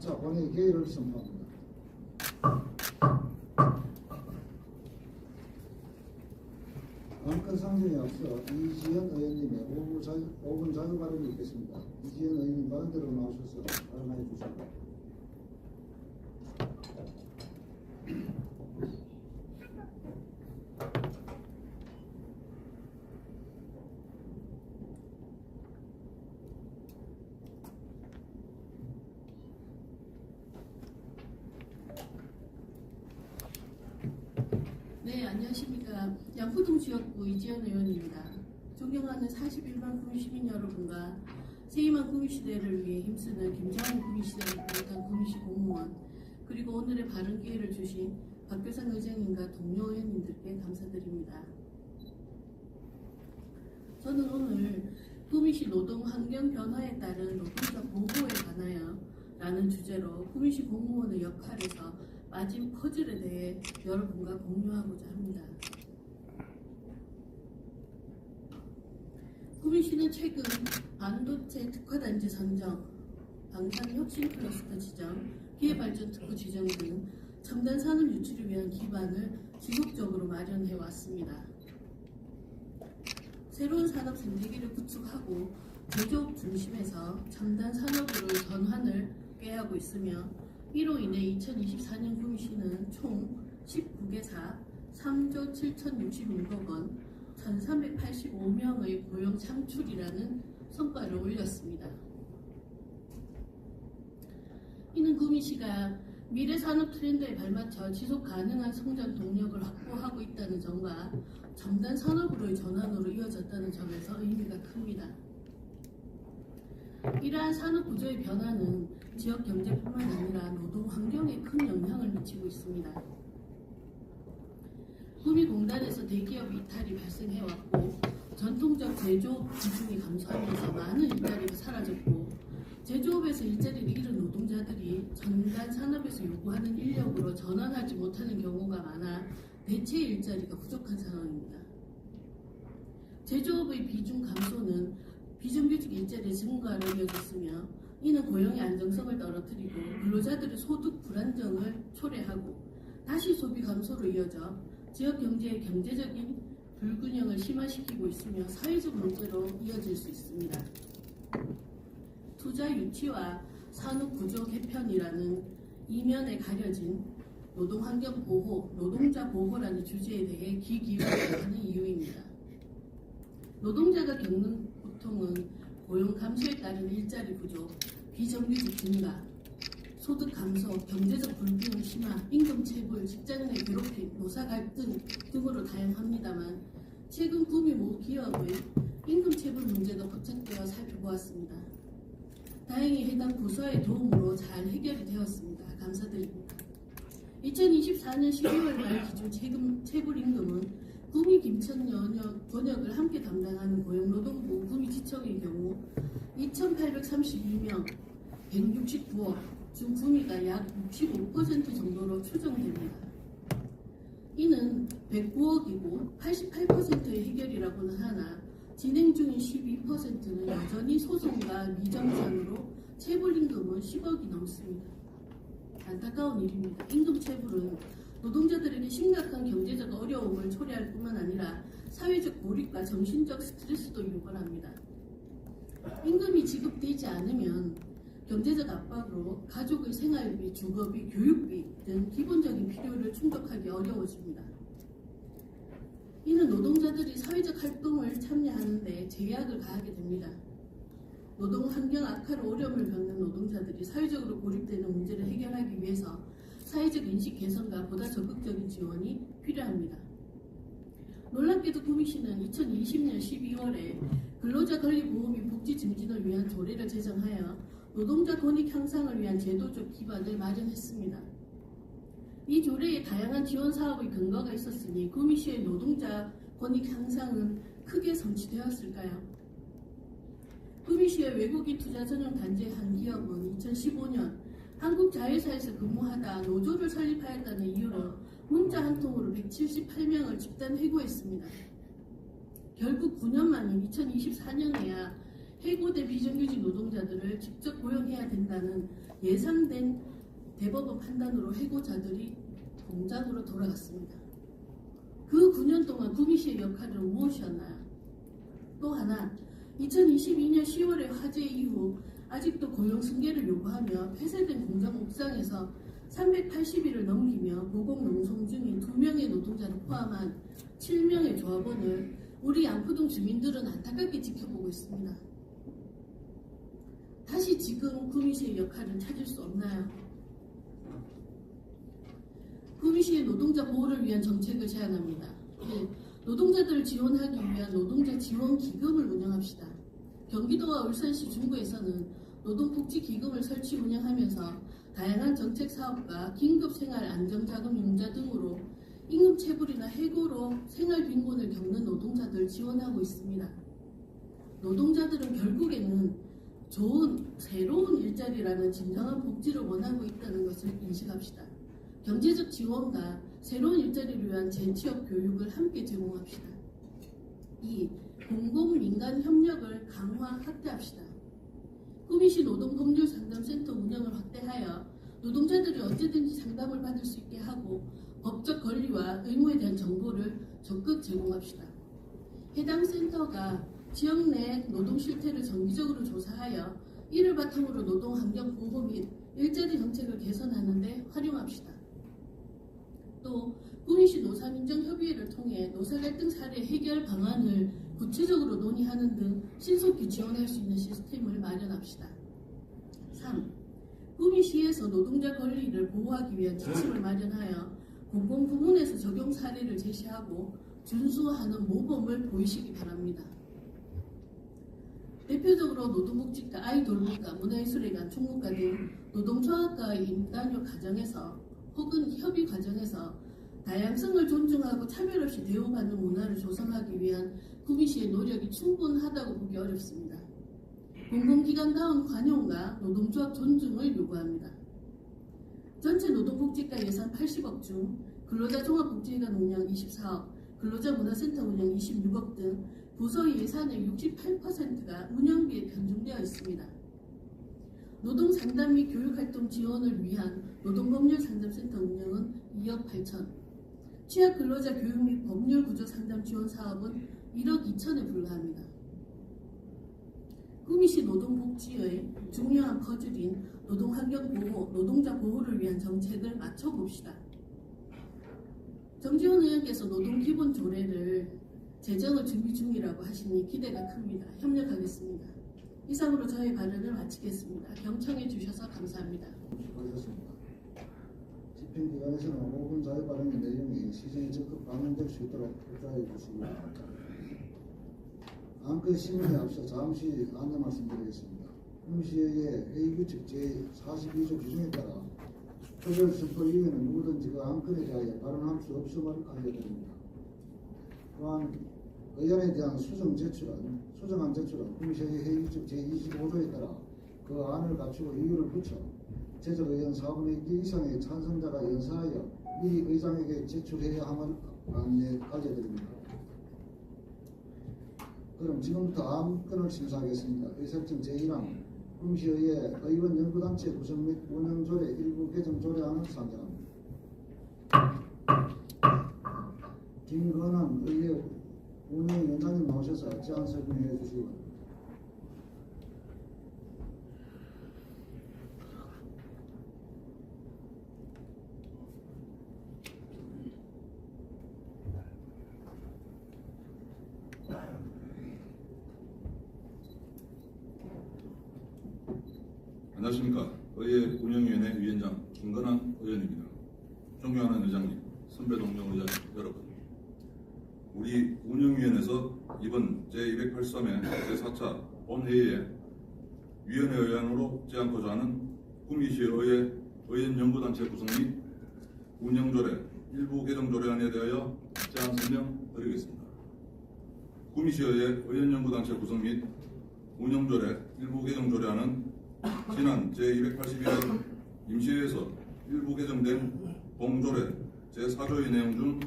자, 본회의 개의를 선포합니다. 안건 상정에 앞서 이지현 의원님의 5분 자유, 5분 자유 발언이 있겠습니다. 이지현 의원님 마음대로 나오셔서 발언해 주십니다. 네, 안녕하십니까. 양포동 지역구 이지연 의원입니다. 존경하는 41만 구민 시민 여러분과 세임한 구민 시대를 위해 힘쓰는 김정은 구민 시대를 비롯한 구민시 공무원 그리고 오늘의 바른 기회를 주신 박교상 의장님과 동료 의원님들께 감사드립니다. 저는 오늘 구민시 노동 환경 변화에 따른 노동자 보호에 관하여 라는 주제로 구민시 공무원의 역할에서 빠진 퍼즐에 대해 여러분과 공유하고자 합니다. 구민시는 최근 반도체 특화단지 선정, 방산혁신 클러스터 지정, 기회발전 특구 지정 등 첨단 산업 유출을 위한 기반을 지속적으로 마련해 왔습니다. 새로운 산업 생태계를 구축하고 제조업 중심에서 첨단 산업으로 전환을 꾀하고 있으며 이로 인해 2024년 구미시는 총 19개사 3조 7,066억 원 1,385명의 고용 창출이라는 성과를 올렸습니다. 이는 구미시가 미래 산업 트렌드에 발맞춰 지속 가능한 성장 동력을 확보하고 있다는 점과 첨단 산업으로의 전환으로 이어졌다는 점에서 의미가 큽니다. 이러한 산업 구조의 변화는 지역 경제뿐만 아니라 노동 환경에 큰 영향을 미치고 있습니다. 구미공단에서 대기업 이탈이 발생해왔고 전통적 제조업 비중이 감소하면서 많은 일자리가 사라졌고 제조업에서 일자리를 잃은 노동자들이 첨단 산업에서 요구하는 인력으로 전환하지 못하는 경우가 많아 대체 일자리가 부족한 상황입니다. 제조업의 비중 감소는 비정규직 일자리 증가를 이어졌으며 이는 고용의 안정성을 떨어뜨리고 근로자들의 소득 불안정을 초래하고 다시 소비 감소로 이어져 지역 경제의 경제적인 불균형을 심화시키고 있으며 사회적 문제로 이어질 수 있습니다. 투자 유치와 산업 구조 개편이라는 이면에 가려진 노동 환경 보호, 노동자 보호라는 주제에 대해 귀 기울여야 하는 이유입니다. 노동자가 겪는 고통은 고용 감소에 따른 일자리 부족, 비정규직 증가, 소득 감소, 경제적 불균형 심화, 임금 체불, 직장 내 괴롭힘, 노사 갈등 등으로 다양합니다만 최근 구미 모 기업의 임금 체불 문제가 포착되어 살펴보았습니다. 다행히 해당 부서의 도움으로 잘 해결이 되었습니다. 감사드립니다. 2024년 12월 말 기준 체금, 체불 임금은 구미 김천 연역 번역을 함께 담당하는 고용노동부 구미지청의 경우 2,832명 169억 중 구미가 약 65% 정도로 추정됩니다. 이는 109억이고 88%의 해결이라고는 하나 진행 중인 12%는 여전히 소송과 미정산으로 체불 임금은 10억이 넘습니다. 안타까운 일입니다. 임금 체불은 노동자들에게 심각한 경제적 어려움을 초래할 뿐만 아니라 사회적 고립과 정신적 스트레스도 유발합니다. 임금이 지급되지 않으면 경제적 압박으로 가족의 생활비, 주거비, 교육비 등 기본적인 필요를 충족하기 어려워집니다. 이는 노동자들이 사회적 활동을 참여하는데 제약을 가하게 됩니다. 노동 환경 악화로 어려움을 겪는 노동자들이 사회적으로 고립되는 문제를 해결하기 위해서 사회적 인식 개선과 보다 적극적인 지원이 필요합니다. 놀랍게도 구미시는 2020년 12월에 근로자 권리보호 및 복지 증진을 위한 조례를 제정하여 노동자 권익 향상을 위한 제도적 기반을 마련했습니다. 이 조례에 다양한 지원 사업의 근거가 있었으니 구미시의 노동자 권익 향상은 크게 성취되었을까요? 구미시의 외국인 투자 전용 단지의 한 기업은 2015년 한국 자회사에서 근무하다 노조를 설립하였다는 이유로 문자 한 통으로 178명을 집단 해고했습니다. 결국 9년 만인 2024년에야 해고된 비정규직 노동자들을 직접 고용해야 된다는 예상된 대법원 판단으로 해고자들이 공장으로 돌아갔습니다. 그 9년 동안 구미시의 역할은 무엇이었나요? 또 하나 2022년 10월의 화재 이후 아직도 고용 승계를 요구하며 폐쇄된 공장 옥상에서 380일을 넘기며 고공농성 중인 2명의 노동자를 포함한 7명의 조합원을 우리 양포동 주민들은 안타깝게 지켜보고 있습니다. 다시 지금 구미시의 역할을 찾을 수 없나요? 구미시의 노동자 보호를 위한 정책을 제안합니다. 1. 노동자들을 지원하기 위한 노동자 지원 기금을 운영합시다. 경기도와 울산시 중구에서는 노동복지기금을 설치 운영하면서 다양한 정책 사업과 긴급생활 안정자금 융자 등으로 임금 체불이나 해고로 생활 빈곤을 겪는 노동자들 지원하고 있습니다. 노동자들은 결국에는 좋은 새로운 일자리라는 진정한 복지를 원하고 있다는 것을 인식합시다. 경제적 지원과 새로운 일자리를 위한 재취업 교육을 함께 제공합시다. 2. 공공민간 협력을 강화 확대합시다. 구미시 노동법률 상담센터 운영을 확대하여 노동자들이 언제든지 상담을 받을 수 있게 하고 법적 권리와 의무에 대한 정보를 적극 제공합시다. 해당 센터가 지역 내 노동 실태를 정기적으로 조사하여 이를 바탕으로 노동 환경 보호 및 일자리 정책을 개선하는 데 활용합시다. 또 구미시 노사민정협의회를 통해 노사 갈등 사례 해결 방안을 구체적으로 논의하는 등 신속히 지원할 수 있는 시스템을 마련합시다. 3. 구미시에서 노동자 권리를 보호하기 위한 지침을 마련하여 공공부문에서 적용 사례를 제시하고 준수하는 모범을 보이시기 바랍니다. 대표적으로 노동복지과, 아이돌복과, 문화예술회관, 총무과 등 노동조합과의 임단료 과정에서 혹은 협의 과정에서 다양성을 존중하고 차별 없이 대우받는 문화를 조성하기 위한 구미시의 노력이 충분하다고 보기 어렵습니다. 공공기관다운 관용과 노동조합 존중을 요구합니다. 전체 노동복지과 예산 80억 중 근로자 종합복지회관 운영 24억, 근로자 문화센터 운영 26억 등 부서 예산의 68%가 운영비에 편중되어 있습니다. 노동 상담 및 교육 활동 지원을 위한 노동법률 상담센터 운영은 2억 8천, 취약 근로자 교육 및 법률 구조 상담 지원 사업은 1억 2천에 불과합니다. 구미시 노동복지의 중요한 퍼즐인 노동환경 보호, 노동자 보호를 위한 정책을 맞춰봅시다. 정지원 의원께서 노동기본 조례를 제정을 준비 중이라고 하시니 기대가 큽니다. 협력하겠습니다. 이상으로 저의 발언을 마치겠습니다. 경청해 주셔서 감사합니다. 수고하셨습니다. 집행기관에서는 5분 자유 발언의 내용이 시정에 적극 반영될 수 있도록 협조해 주시기 바랍니다. 안건 심의에 앞서 잠시 안내 말씀드리겠습니다. kum시의 회의규칙 제42조 규정에 따라 표절 선포 이후에는 누구든지 그 안건에 대하여 발언할 수 없음을 알려드립니다. 또한 의안에 대한 수정 제출은 수정안 제출은 kum시의 회의규칙 제25조에 따라 그 안을 갖추고 이유를 붙여 제적 의원 4분의 1 이상의 찬성자가 연사하여 미리 의장에게 제출해야 함을 안내 알려드립니다. 그럼 지금부터 안건을 심사하겠습니다. 의사청 제1항 kum시의회 의원 연구단체 구성 및 운영조례 일부 개정 조례안을 상정합니다. 김건환 의회 운영위원장님 나오셔서 제안 설명해 주시기 바랍니다. 안녕하십니까. 의회 운영위원회 위원장 김건환 의원입니다. 존경하는 의장님, 선배 동료 의장 여러분. 우리 운영위원회에서 이번 제283회 제4차 본회의에 위원회 의안으로 제안코자 하는 구미시 의회 의원연구단체 구성 및 운영조례 일부 개정 조례안에 대하여 제안 설명 드리겠습니다. 구미시의회 의원연구단체 구성 및 운영조례 일부 개정 조례안은 지난 제281회 임시회에서 일부 개정된 봉조례 제4조의 내용 중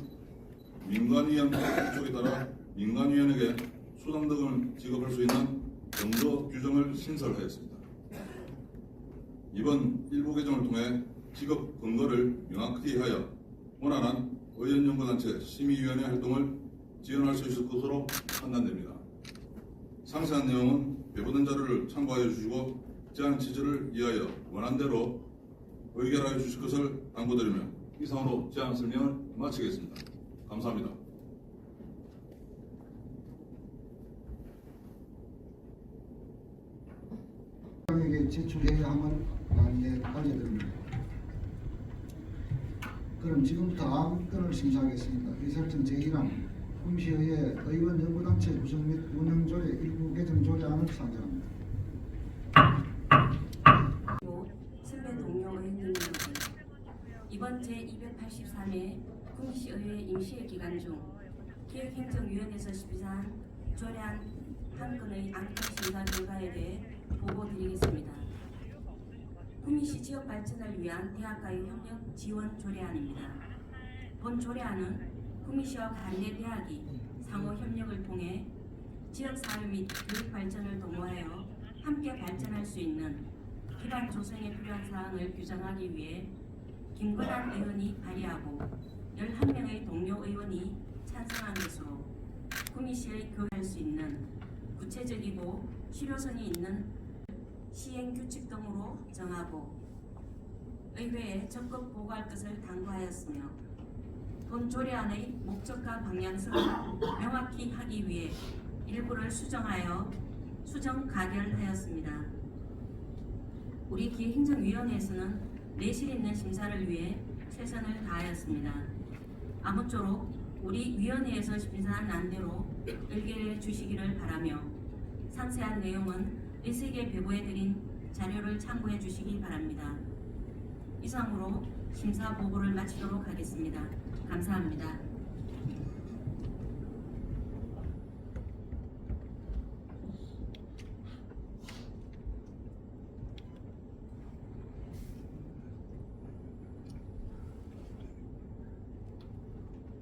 민간위원 규칙에 따라 민간위원에게 수당 등을 지급할 수 있는 정도 규정을 신설하였습니다. 이번 일부 개정을 통해 직업 근거를 명확히 하여 원활한 의원연구단체 심의위원회 활동을 지원할 수 있을 것으로 판단됩니다. 상세한 내용은 배부된 자료를 참고하여 주시고 제안 취지를 이하여 원안대로 의결하여 주실 것을 당부드리며 이상으로 제안 설명을 마치겠습니다. 감사합니다. 에게 제출해야 함을 양해 알려드립니다. 그럼 지금부터 안건을 심사하겠습니다. 의설정 제1항 kum시의회 의원 연구단체 구성 및 운영조례 일부 개정 조례안을 상정합니다. 요 선배 동료 의원님 이번 제283회 국시의회 임시회 기간 중 기획행정위원회에서 심사한 조례안 한 건의 안건 심사 결과에 대해 보고 드리겠습니다. 구미시 지역 발전을 위한 대학과의 협력 지원 조례안입니다. 본 조례안은 구미시와 관내 대학이 상호 협력을 통해 지역 사회 및 교육 발전을 도모하여 함께 발전할 수 있는 기반 조성에 필요한 사항을 규정하기 위해 김건환 의원이 발의하고 11명의 동료 의원이 찬성한 것으로 구미시의 교육할 수 있는 구체적이고 실효성이 있는 시행 규칙 등으로 정하고 의회에 적극 보고할 것을 당부하였으며 본 조례안의 목적과 방향성을 명확히 하기 위해 일부를 수정하여 수정 가결하였습니다. 우리 기획행정위원회에서는 내실 있는 심사를 위해 최선을 다하였습니다. 아무쪼록 우리 위원회에서 심사한 안대로 의결해 주시기를 바라며 상세한 내용은 의석에 배부해드린 자료를 참고해 주시기 바랍니다. 이상으로 심사 보고를 마치도록 하겠습니다. 감사합니다.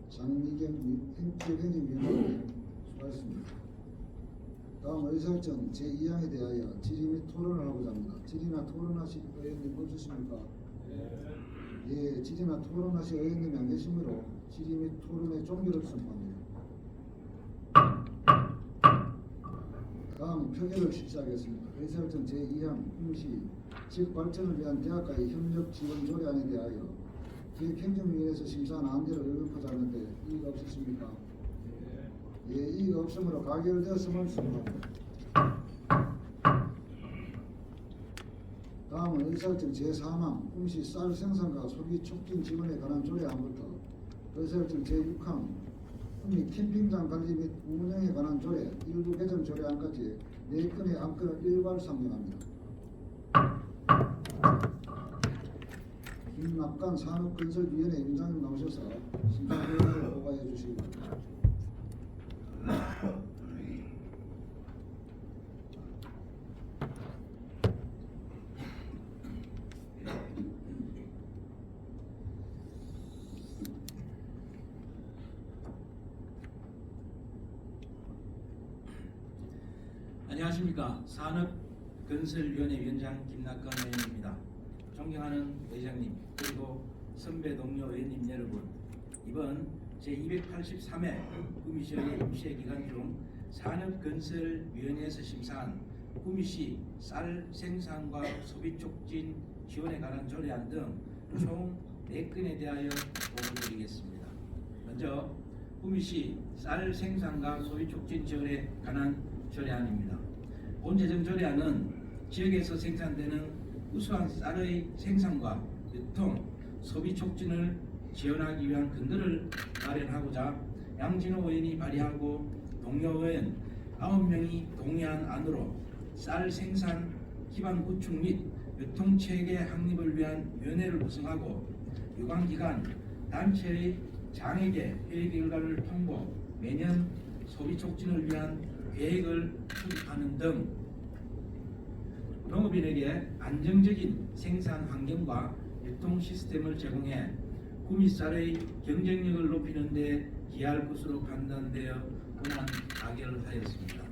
장미경 행정위원회 수고하셨습니다. 의설정 제2항에 대하여 질의 및 토론을 하고자 합니다. 질의나 토론하실 의원님 없으십니까? 예, 질의나 토론하실 의원님이 안 계시므로 질의 및 토론의 종결을 선포합니다. 다음 표결을 실시하겠습니다. 의설정 제2항 임시 지역 발전을 위한 대학과의 협력 지원 조례안에 대하여 기획행정위원회에서 심사한 안대로 의결하지 않는데 이의가 없으십니까? 예, 이의가 없으므로 가결되었음을 선포합니다. 다음은 의사일정 제4항 kum시 쌀 생산과 소비 촉진 지원에 관한 조례안부터 의사일정 제6항 kum이 캠핑장 관리 및 운영에 관한 조례 일부 개정 조례안까지 네 건의 안건을 일괄 상정합니다. 김낙관 산업건설위원회 위원장님 나오셔서 심사 결과를 보고해 주시기 바랍니다. 안녕하십니까 산업건설위원회 위원장 김낙건 의원입니다. 존경하는 의장님 그리고 선배 동료 의원님 여러분 이번 제283회 구미시의 임시회 기간 중 산업건설위원회에서 심사한 구미시 쌀 생산과 소비 촉진 지원에 관한 조례안 등총 4건에 대하여 보고드리겠습니다. 먼저 구미시 쌀 생산과 소비 촉진 지원에 관한 조례안입니다. 본 재정 조례안은 지역에서 생산되는 우수한 쌀의 생산과 유통, 소비 촉진을 지원하기 위한 근거를 마련하고자 양진호 의원이 발의하고 동료 의원 9명이 동의한 안으로 쌀 생산 기반 구축 및 유통 체계 확립을 위한 위원회를 구성하고 유관기관 단체의 장에게 회의 결과를 통보, 매년 소비 촉진을 위한 계획을 수립하는 등 농업인에게 안정적인 생산 환경과 유통 시스템을 제공해 구미쌀의 경쟁력을 높이는 데 기여할 것으로 판단되어 권한 가결을 하였습니다.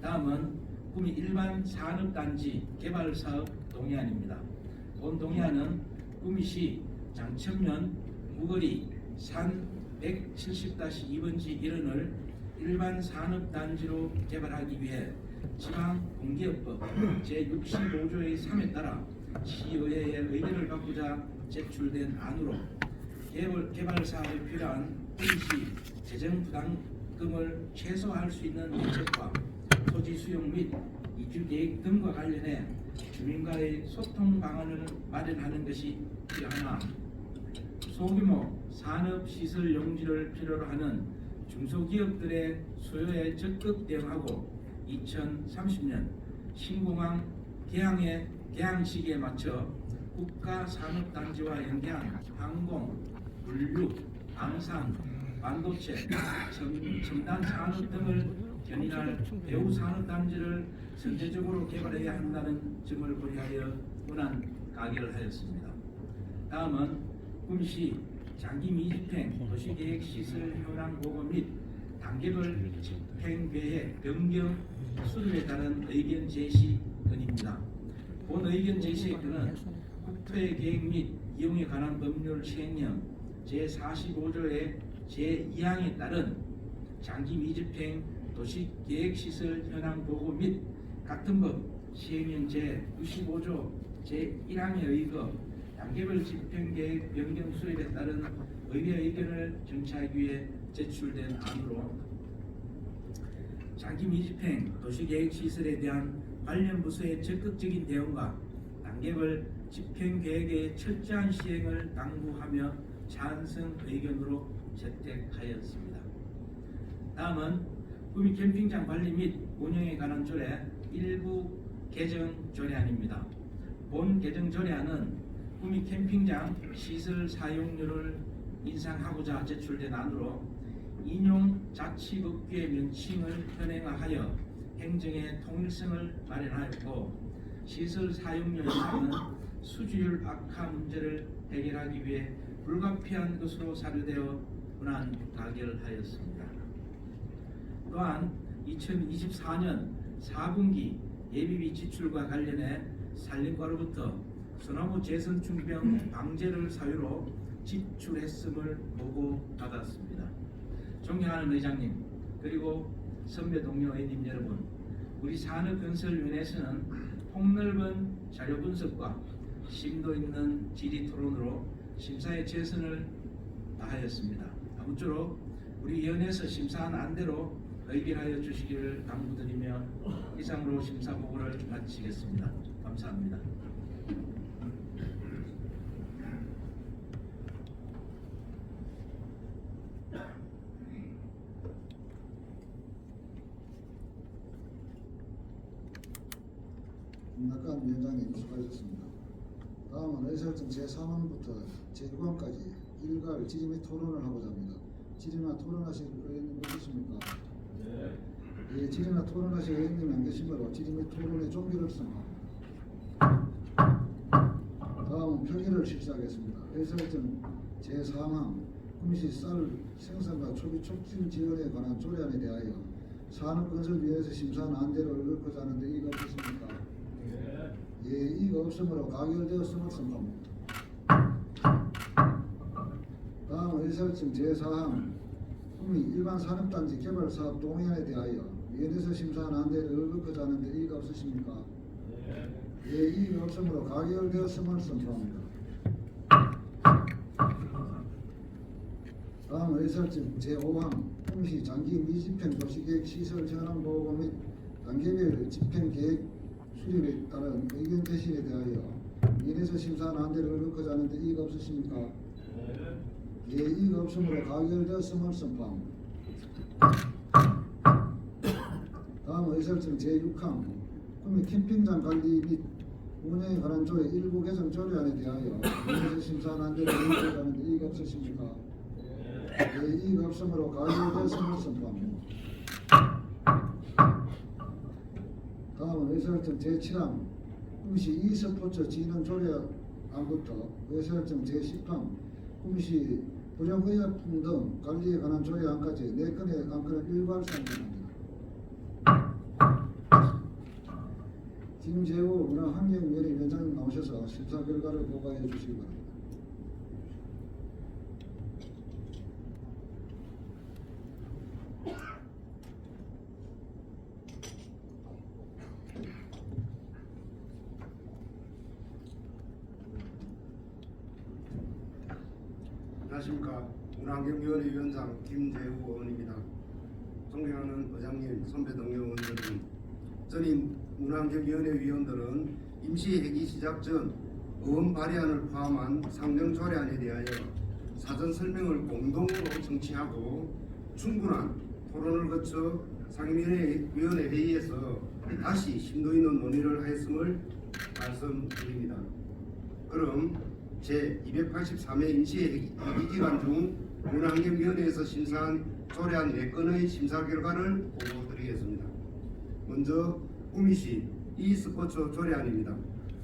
다음은 구미 일반 산업단지 개발 사업 동의안입니다. 본 동의안은 구미시 장천면 무거리 산 170-2번지 1원을 일반 산업단지로 개발하기 위해 지방공기업법 제65조의 3에 따라 시의회의 의견을 받고자 제출된 안으로 개발, 개발 사업에 필요한 구미시 재정 부담금을 최소화할 수 있는 대책과 토지 수용 및 이주 계획 등과 관련해 주민과의 소통 방안을 마련하는 것이 필요하나 소규모 산업시설 용지를 필요로 하는 중소기업들의 수요에 적극 대응하고 2030년 신공항 개항의 개항 시기에 맞춰 국가 산업단지와 연계한 항공, 물류, 방산, 반도체, 첨, 첨단 산업 등을 견인할 배후 산업단지를 선제적으로 개발해야 한다는 점을 고려하여 문안 가결을 하였습니다. 다음은 구미시 장기 미집행 도시계획 시설 현황 보고 및 단계별 집행 계획 변경 수립에 따른 의견 제시 건입니다. 본 의견 제시의 건은 국토의 계획 및 이용에 관한 법률 시행령 제45조의 제2항에 따른 장기 미집행 도시계획시설 현황 보고 및 같은 법 시행령 제95조 제1항에 의거 단계별 집행계획 변경 수립에 따른 의회 의견을 정치하기 위해 제출된 안으로 장기 미집행 도시계획 시설에 대한 관련 부서의 적극적인 대응과 단계별 집행계획의 철저한 시행을 당부하며 찬성 의견으로 채택하였습니다. 다음은 구미 캠핑장 관리 및 운영에 관한 조례 일부 개정 조례안입니다. 본 개정 조례안은 구미 캠핑장 시설 사용료를 인상하고자 제출된 안으로 인용 자치법규의 명칭을 현행화하여 행정의 통일성을 마련하였고 시설 사용료 인상은 수주율 악화 문제를 해결하기 위해 불가피한 것으로 사료되어 문안 가결하였습니다. 또한 2024년 4분기 예비비 지출과 관련해 산림과로부터 소나무 재선충병 방제를 사유로 지출했음을 보고받았습니다. 존경하는 의장님 그리고 선배 동료 의원님 여러분 우리 산업건설위원회에서는 폭넓은 자료 분석과 심도 있는 질의 토론으로 심사에 최선을 다하였습니다. 아무쪼록 우리 위원회에서 심사한 안대로 의결하여 주시기를 당부드리며 이상으로 심사 보고를 마치겠습니다. 감사합니다. 김낙관 수고하셨습니다. 다음은 의사일정 제3항부터 제6항까지 일괄 및 토론을 하고자 합니다. 질의나 토론하실 의원님 계십니까? 네. 예, 질의나 토론하실 의원님이 안 계시므로 및 토론의 종결을 선언합니다. 다음은 표기를 실시하겠습니다. 의사일정 제3항 구미시 쌀 생산과 초기 촉진 지원에 관한 조례안에 대하여 산업건설위원회에서 심사한 안대로 읽고자 하는데 이가 없으십니까? 예, 이가 없으므로 가결되었음을 선포합니다. 다음 의설정 제4항 구미 일반 산업단지 개발 사업 동의안에 대하여 위원회에서 심사한 안대를 의거하자 하는데 이가 없으십니까? 예, 이가 없으므로 가결되었음을 선포합니다. 다음 의설정 제5항 구미시 장기 미집행 도시계획 시설 현황 보고 및 단계별 집행계획 수립에 따른 의견 제시에 대하여 위원회에서 심사한 안대를 의거하자 하는데 이가 없으십니까? 예, 이가 없으므로 가결되었음을 선포합니다. 다음 의설정 제6항 구미 캠핑장 관리 및 운영에 관한 조례 일부 개정 조례안에 대하여 위원회에서 심사한 안대를 의거하자 하는데 이가 없으십니까? 예, 이가 없으므로 가결되었음을 선포 의사일정 제7항 구미시 e스포츠 진흥 조례안부터 의사일정 제10항 구미시 부정의약품 등 관리에 관한 조례안까지 네 건의 안건을 일괄 상정합니다. 김재호 문화환경위원회 위원장님 나오셔서 심사 결과를 보고해 주시기 바랍니다. 안녕하십니까 문화환경위원회 위원장 김재우 의원입니다. 존경하는 의장님, 선배 동료 의원들은 전임 문화환경위원회 위원들은 임시회기 시작 전 의원 발의안을 포함한 상정 조례안에 대하여 사전 설명을 공동으로 청취하고 충분한 토론을 거쳐 상임위원회 회의에서 다시 심도 있는 논의를 하였음을 말씀드립니다. 그럼 제 283회 임시회기 기간 중 문환경위원회에서 심사한 조례안 4건의 심사 결과를 보고드리겠습니다. 먼저 구미시 e스포츠 조례안입니다.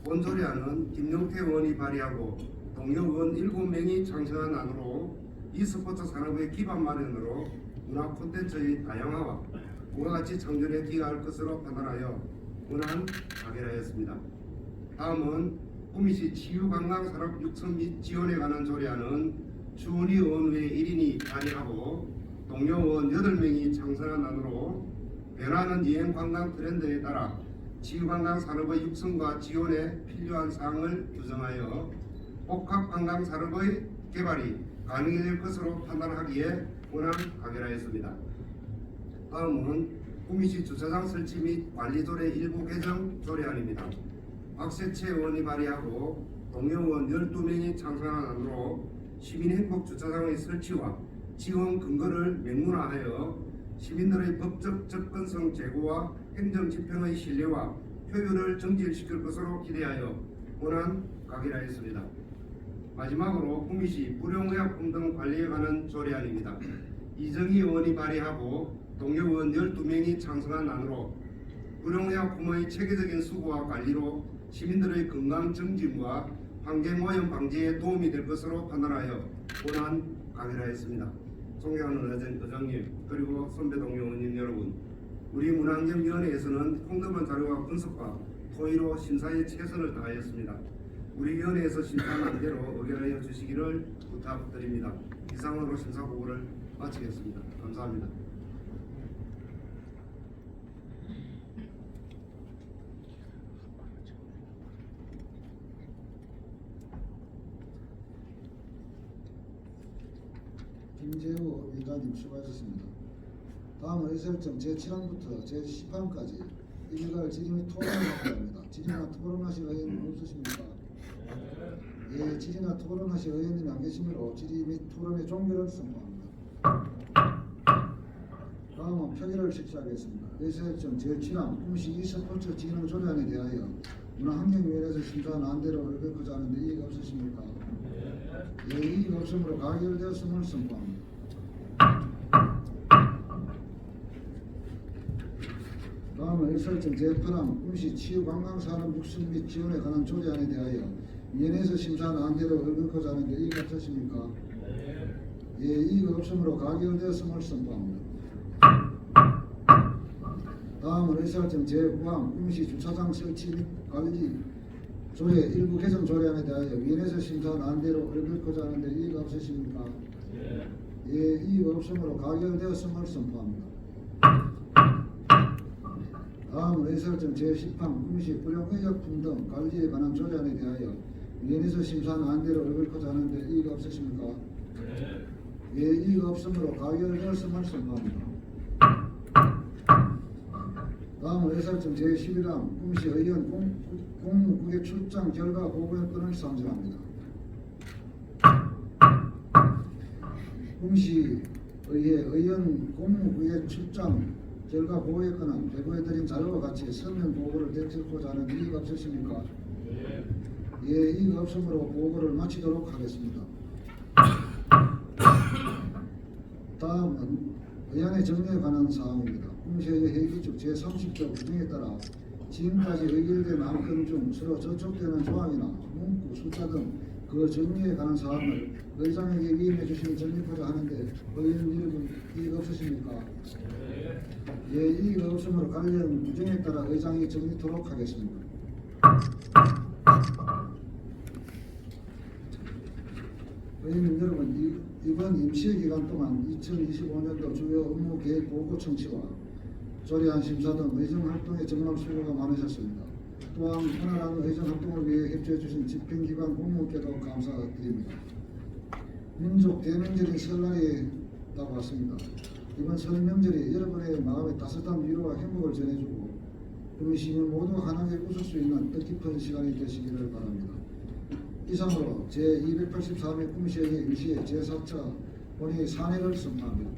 본 조례안은 김용태 의원이 발의하고 동료 의원 7명이 창정한 안으로 e스포츠 산업의 기반 마련으로 문화 콘텐츠의 다양화와 부가가치 창출에 기여할 것으로 판단하여 문안 가결하였습니다. 다음은 구미시 치유관광산업 육성 및 지원에 관한 조례안은 주은희 의원 외 1인이 발의하고 동료 의원 8명이 창설한 안으로 변화하는 여행 관광 트렌드에 따라 치유관광 산업의 육성과 지원에 필요한 사항을 규정하여 복합 관광 산업의 개발이 가능해질 것으로 판단하기에 원안 가결하였습니다. 다음은 구미시 주차장 설치 및 관리 조례 일부 개정 조례안입니다. 박세채 의원이 발의하고 동료 의원 12명이 창설한 안으로 시민행복 주차장의 설치와 지원 근거를 명문화하여 시민들의 법적 접근성 제고와 행정 집행의 신뢰와 효율을 정진시킬 것으로 기대하여 원안 가결하였습니다. 마지막으로 구미시 불용의약품 등 관리에 관한 조례안입니다. 이정희 의원이 발의하고 동료 의원 12명이 창성한 안으로 불용의약품의 체계적인 수거와 관리로 시민들의 건강 증진과 환경오염 방지에 도움이 될 것으로 판단하여 원안 가결하였습니다. 존경하는 의장, 의장님 그리고 선배 동료 의원님 여러분 우리 문화환경위원회에서는 콩등한 자료와 분석과 토의로 심사에 최선을 다하였습니다. 우리 위원회에서 심사한 대로 의결하여 주시기를 부탁드립니다. 이상으로 심사 보고를 마치겠습니다. 감사합니다. 김재호 위원장님 수고하셨습니다. 다음은 의설정 제7항부터 제10항까지 일괄 및 토론을 합니다. 질의나 토론하실 의원님 없으십니까? 예, 질의나 토론하실 의원님이 안 계시므로 질의 및 토론의 종결을 선포합니다. 다음은 표결을 실시하겠습니다. 의설정 제7항 kum시 e스포츠 진흥 조례안에 대하여 문화환경위원회에서 심사한 안대로 의결하고자 하는데 이의가 없으십니까? 예, 이의가 없으므로 가결되었음을 선포합니다. 다음은 일설정 제8항 kum시 치유 관광산업 육성 및 지원에 관한 조례안에 대하여 위원회에서 심사한 안대로 의결하고자 하는데 이의가 없으십니까? 예, 이의가 없으므로 가결되었음을 선포합니다. 다음은 의사정 제9항 kum시 주차장 설치 및 관리 조례 일부 개정 조례안에 대하여 위원회에서 심사한 안대로 의결하고자 하는데 이의가 없으십니까? 예, 이의가 없으므로 가결되었음을 선포합니다. 다음은 의사정 제10항 kum시 불용의약품 등 관리에 관한 조례안에 대하여 위원회에서 심사한 안대로 의결하고자 하는데 이의가 없으십니까? 예, 이의가 없으므로 가결되었음을 선포합니다. 다음은 의사정 제11항 kum시 의원 공, 공무국의 출장 결과 보고의 건을 상정합니다. kum시 의회 의원 공무국의 출장 보고의 건은 배부해드린 자료와 같이 서면 보고를 대체하고자 하는 이의가 없으십니까? 예, 이의가 없으므로 보고를 마치도록 하겠습니다. 다음은 의안의 정리에 관한 사항입니다. 공시의 회기축 제30조 규정에 따라 지금까지 의결된 안건 중 서로 저촉되는 조항이나 문구, 숫자 등 그 정리에 관한 사항을 의장에게 위임해 주시면 정립하려 하는데 의원 여러분 이의가 없으십니까? 예, 이의가 없으므로 관련 규정에 따라 의장이 정리토록 하겠습니다. 의원님 여러분, 이, 이번 임시 기간 동안 2025년도 주요 업무 계획 보고 청취와 조례안 심사 등 의정 활동에 정말 수고가 많으셨습니다. 또한 편안한 의정 활동을 위해 협조해 주신 집행기관 공무원께도 감사드립니다. 민족 대명절인 설날이 다가왔습니다. 이번 설 명절이 여러분의 마음에 따뜻한 위로와 행복을 전해주고 시민 모두가 환하게 웃을 수 있는 뜻깊은 시간이 되시기를 바랍니다. 이상으로 제283회 꿈시의 임시의 제4차 본회의 산회를 선포합니다.